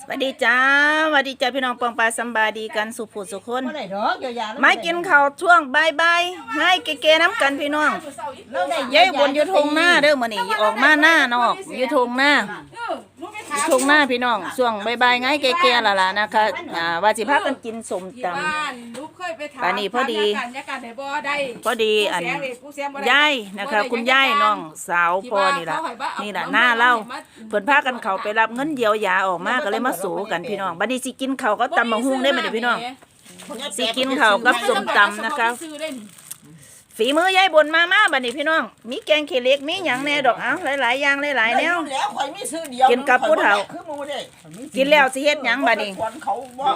สวัสดีจ้าสวัสดีจ้าพี่น้องปองปลายสำบายดีกันสุขสุขคนบ่ได้ดอกเดี๋ยวยามากินข้าวช่วงบายบายให้เก๋ๆน้ำกันพี่น้องเราได้ยายบนอยู่ทงหน้าเด้อมื้อนี้ออกมาหน้านอกอยู่ทงหน้าอยู่ทงหน้าพี่น้องช่วงบายบายไงเก๋ๆล่ะล่ะนะคะอ่าว่าสิพากันกินสมตำบ้านลูกเค ยไปถามป่านนี้พอดี ถามยาการยาการไหนบ่ได้พอดีอันผู้เสียเลยผู้เสีบ่ได้ ยายนะคะ คุณยายน้องสาวพ่อนี่ล่ะนี่ล่ะหน้าเล่าเพิ่นพากันเขาไปรับเงินเยียวยาออกมาก็เลยมาสู่กันพี่น้องบัดนี้สิกินข้าวก็ตำบักหุ่งได้มื้อนี้พี่น้อง สิกินข้าวกับส้มตำนะคะซื้อได้นี่ ฝีมือยายบนมามาบัดนี้พี่น้อง มีแกงเขีเล็กมีหยังแหน่ดอกเอ้าหลายๆอย่างหลายๆแนว แล้วข่อยมีซื้อเดียวกินกับผู้เฒ่า คือหมู่เด้กินแล้วสิเฮ็ดหยังบัดนี้ขวัญเขาบ่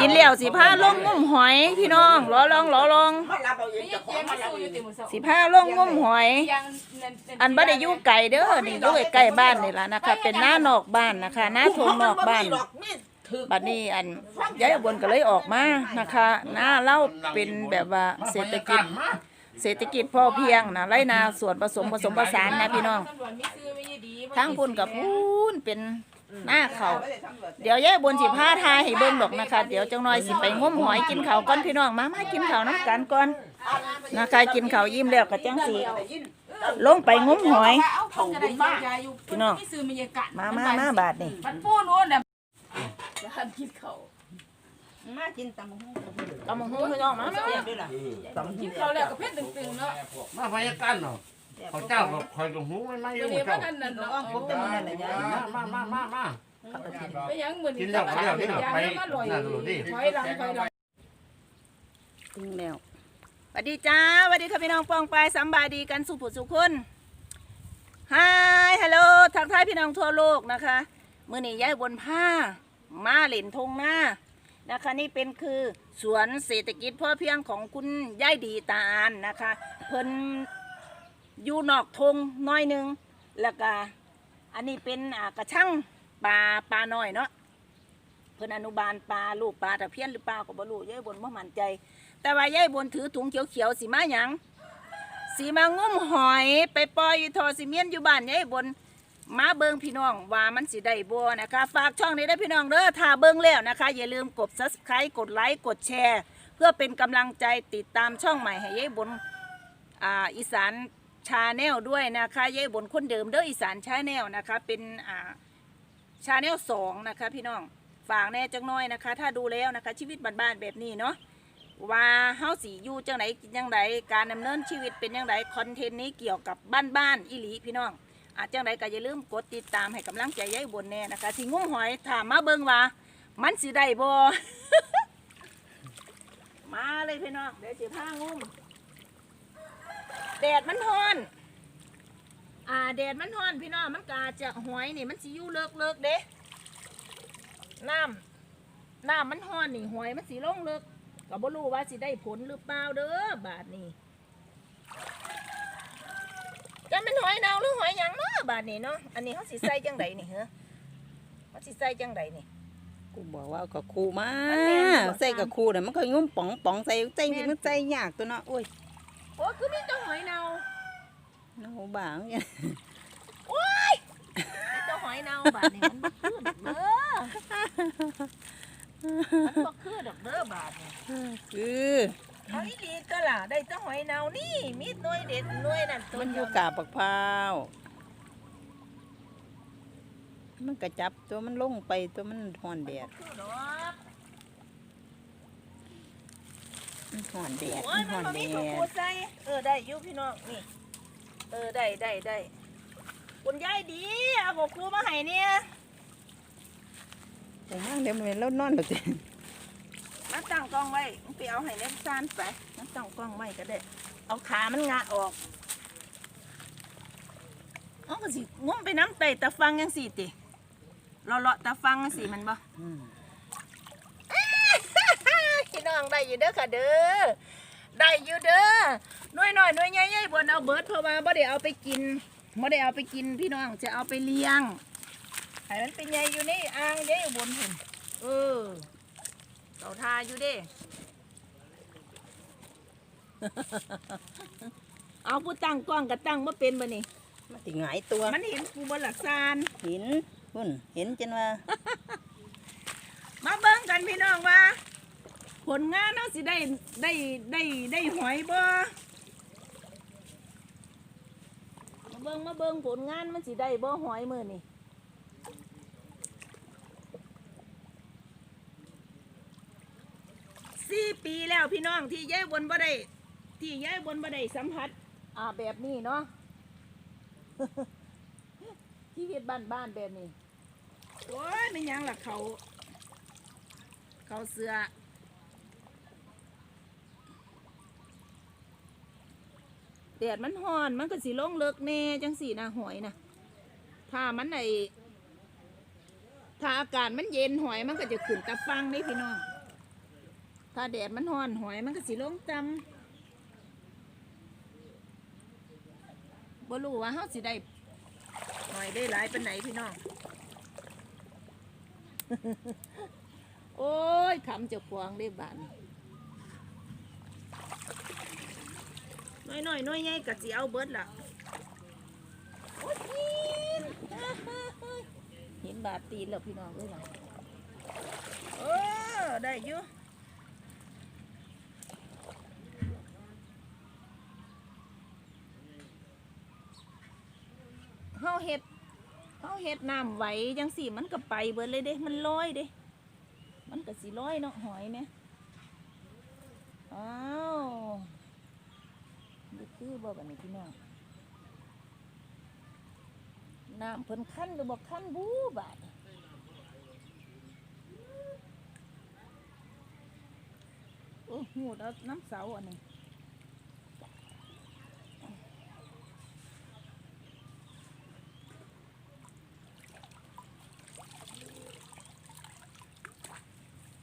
กินแล้วสิพาลงงุ่มหอยพี่น้องรอลองรอลอง มารับเอาเองนี่เจะขอเจ๊งมามารับซื้อเอาอเอยู่งติมื้อเช้าสิพาลงงุ่มหอยยังนั่นอันบ่ได้อยู่ไกลเด้อนี่อยู่ใกล้ๆบ้านนี่ล่ะนะคะ เป็นหน้านอกบ้านนะคะหน้าทงนอกบ้าน ดอกมีดถือบัดนี้อันยายบนก็เลยออกมานะคะ หน้าเล่าเป็นแบบว่าเศรษฐกิจ เศรษฐกิจพอเพียงนะไรนาส่วนผสมผสมผสานนะพี่น้องตำรวจมีซื้อไม่ดีทั้งพุ่นกับพุ่นเป็นหน้าเขาเดี๋ยวยายบนสิผ้าทายให้เบิ่งดอกนะคะ เดี๋ยวจังหน่อยสิไปงมหอยกินข้าวก่อนพี่น้องมามากินข้าวน้ำกันก่อนนะคะกินข้าวยิ้มแล้วก็จังสิลงไปงมหอยเอาเขาจะได้ยายาอยู่พี่น้องมีซื้อบรรยากาศมามามาบาทนี่มันปูนู้นน่ะจะหันคิดเขา มากินตำบักหุ่งตำบักหุ่งพี่น้องมามาเสียบด้วยล่ะคิดเขาแล้วก็เพ็ดตึงๆเนาะมาพยากันเนาะเขาเจ้าก็คอยกับหูไม่ไม่อเดี๋ยยู่วนี้เจ้ามันนั่นน่ะอ้อมผมจะมีนั่นแหละยายมามามามา ไปยังมื้อกินี้นแล้วก็แล้วนี่ไปอร่อยนั่นดูดิถอยหลังถอยหลัง ถึงแล้วสวัสดีจ้าสวัสดีค่ะพี่น้องปองปายสำบายดีกันสุขสุขคนฮายฮัลโหลทักทายพี่น้องทั่วโลกนะคะ มื้อนี้ยายบนผ้ามาเหล่นทงหน้า นะคะนี่เป็นคือสวนเศรษฐกิจพ่อเพียงของคุณยายดีตาอันนะคะ เพิ่นอยู่นอกทงน้อยหนึง แล้วก็อันนี้เป็นกระชังปลาปลาน้อยเนาะเพิ่นอนุบาลปลาลูกปลาตะเพียนหรือปลาก็บ่รู้ยายบนบ่มั่นใจ แต่ว่ายายบนถือถุงเขียวๆสีมาหยังสีมางุ้มหอยไปปล่อยอยู่ทอซีเมนต์อยู่บ้านยายบน มาเบิงพี่น้องว่ามันสิได้บ่นะคะ ฝากช่องนี้ได้พี่น้องเด้อถ้าเบิงแล้วนะคะ อย่าลืมกด subscribe กดไลค์กดแชร์ เพื่อเป็นกำลังใจติดตามช่องใหม่ให้ยายบนอ่าอีสานชาแนลด้วยนะคะยายบนคนเดิมเด้ออีสานชาแนลนะคะ เป็นอ่าชาแนลสองนะคะ พี่น้องฝากแน่จังน้อยนะคะ ถ้าดูแล้วนะคะ ชีวิตบ้านๆแบบนี้เนาะว่าเฮาสิอยู่จังไหนกินจังไดการดำเนินชีวิตเป็นจังไดคอนเทนต์นี้เกี่ยวกับบ้านๆอีหลีพี่น้อง อาจจังไรก็อย่าลืมกดติดตามให้กำลังใจยายบนแน่นะคะที่งุ้มหอยถามมาเบิ่งว่า มันสิได้บ่ มาเลยพี่น้องเดี๋ยวสิพางุ้มแดดมันฮ้อน อ่าแดดมันฮ้อนพี่น้องมันกาจะหอยนี่มันสิอยู่เลิกเลิกเด้น้ำน้ำมันฮ้อนนี่หอยมันสิลงเลิกก็บ่รู้ว่าสิได้ผลหรือเปล่าเด้อบาดนี้ จะเป็น หอยเนาหรือหอยหยังเนาะบาดนี้เนาะอันนี้เขาสิใส่จังไดนี่เหรอเขาสิใส่จังไดนี่ กูบอกว่าเอากับครูมาอันแม่นบ่ใส่กับครูน่ะมันก็งุ้มป๋องป๋องใส่ใจจริงๆมันใจยากตัวเนาะโอ้ยโอ้คือมีแต่หอยเนาเนาบางเนี่ยมีแต่หอยเนาบาดนี้มันบ่คือดอกเด้อมันบ่คือดอกเด้อบาดนี้คือ เอาอีหลีก็ล่ะได้แต่หอยเนานี่มีหน่วยเด็ดหน่วยนั่นตัวมันอเดียู่วกาบปักพร้าว มันกระจับตัวมันลงไปตัวมันห่อนแดดคือดอกมันห่อนแดดโอ้มัยนมัห่อนนบ่แดมีข้าวดโพดใส่เออได้อยู่พี่น้องนี่ เออได้ได้ได้คุณยายดีเอาบอกครูมาให้เนี่ย แต่ห้างเดี๋ยวมันเป็นแล้วนอนแบบนี้มา ตั้งกล้องไว้มึงไปเอาให้เล่นซานไปมาตั้งกล้องไว้ก็ได้ เอาขามันงะออกเอาก็สิงุ้มไปน้ำไตตะฟังยังสิติเลาะเลาะตะฟังยังสิมันบ่อืมพี่น้องได้อยู่เด้อค่ะเด้อได้อยู่เด้อหน่วยหน่อยหน่วยใหญ่ๆบนเอาเบิดเพราะว่าบ่ได้เอาไปกินบ่ได้เอาไปกินพี่น้องจะเอาไปเลี้ยงให้มันเป็นใหญ่อยู่ในอ่างใหญ่บนหุ่นเออ เต่าทาอยู่เด้ เอาผู้ตั้งกล้องกับตั้งมาเป็นบ่นี่มันติหงายตัวมันเห็นกูบนหลักซานเห็นหุ่นเห็นจนว่า มาเบิ่งกันพี่น้องว่า ผลงานเราสิได้ได้ได้ได้หอยบ่ มาเบิ่งมาเบิ่งผลงานมันสิได้บ่หอยมื้อนี่ สี่ปีแล้วพี่น้องที่ย้ายบนบ่ได้ที่ย้ายบนบ่ได้สัมผัสอ่าแบบนี้เนาะชีวิตบ้านๆแบบนี้โอ้ยไม่นหยังล่ะเขา เขาเสือแดดมันฮ้อนมันก็สิลงเลิกแน่จังสี่นะหอยนะถ้ามันไอถ้าอากาศมันเย็นหอยมันก็จะขึ้นตะฟังนี่พี่น้อง ถ้าแดดมันฮ้อนหอยมันก็สิลงจำบ่รู้ว่าเฮาสิได้หอยได้หลายปานไหนพี่น้อง โอ้ยคำเจะควงได้บานน้อยน้อยน้อยใหญ่กะสิเอาเบิดล่ะโอ้ยกินเห็นบาดตีนแล้วพี่น้องเอ้ยล่ะเออได้อยู่ เฮาเฮ็ดเฮาเฮ็ดน้ำไหวจังสี่มันก็ไปเบิดเลยเด้มันลอยเด้ มันก็สิร้อยเนาะหอยไหมอ้าวนี่คือบ่กันนี่พี่น้องน้ำเพิ่นคั้นหรือบ่คั้นบูบาดโอ้โหูดเอาน้ำเสาอันนี้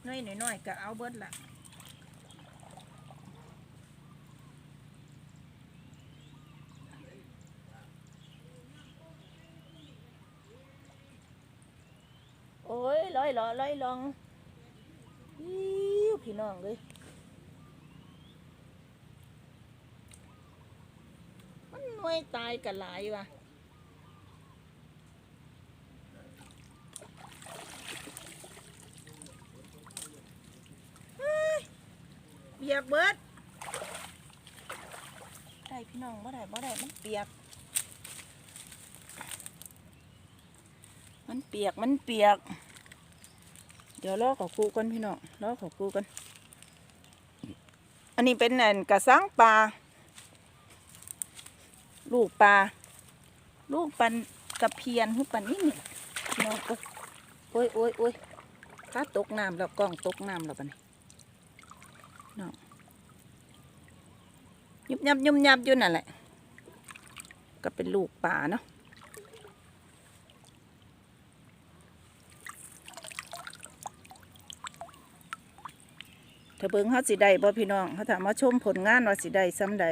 น้อยน้อยๆก็เอาเบิดละโอ้ยลอยหลอลอยลองอิ้วพี่น้องเลยมันน่วยตายกันหลายว่ะ เปียกเบิดได้พี่น้องบ่ได้บ่ได้มันเปียก มันเปียกมันเปียก เดี๋ยวรอกขอครูกันพี่น้องรอกขอครูกัน อันนี้เป็นอันกระสังปลาลูกปลาลูกปันกระเพียนหุปันนี่นี่น้องโอ้ยโอ้ยโอ้ยถ้าตกน้ำแล้วกล้องตกน้ำแล้วปะนี่ นาะยุบยับยุบยับอยู่นั่นแหละ ก็เป็นลูกป่าเนาะถ้าเบิ่งเขาสิได้บ่พี่น้องเขาถามมาชมผลงานว่าสิได้ซ้ำใด